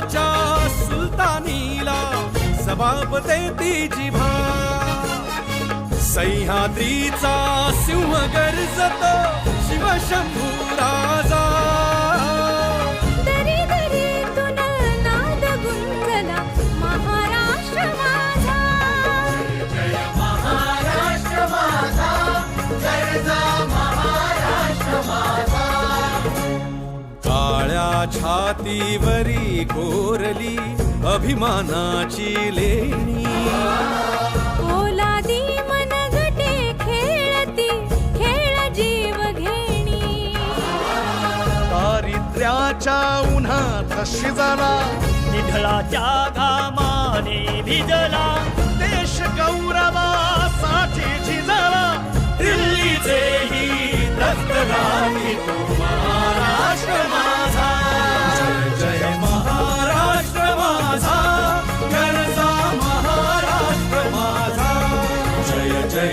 देशाच्या सुलतानीला जबाब देती जिभा. सह्याद्रीचा सिंह गर्जत शिवशंभू छातीवरी कोरली अभिमानाची लेणी पोलादी मनगटे खेळती खेळ जीव घेणी दारिद्र्याच्या उन्हात शिजला निधळाच्या घामाने भिजला देश गौरवासाठी झिजला दिल्लीचे ही दस्तराणी तो महाराष्ट्र माझा. जय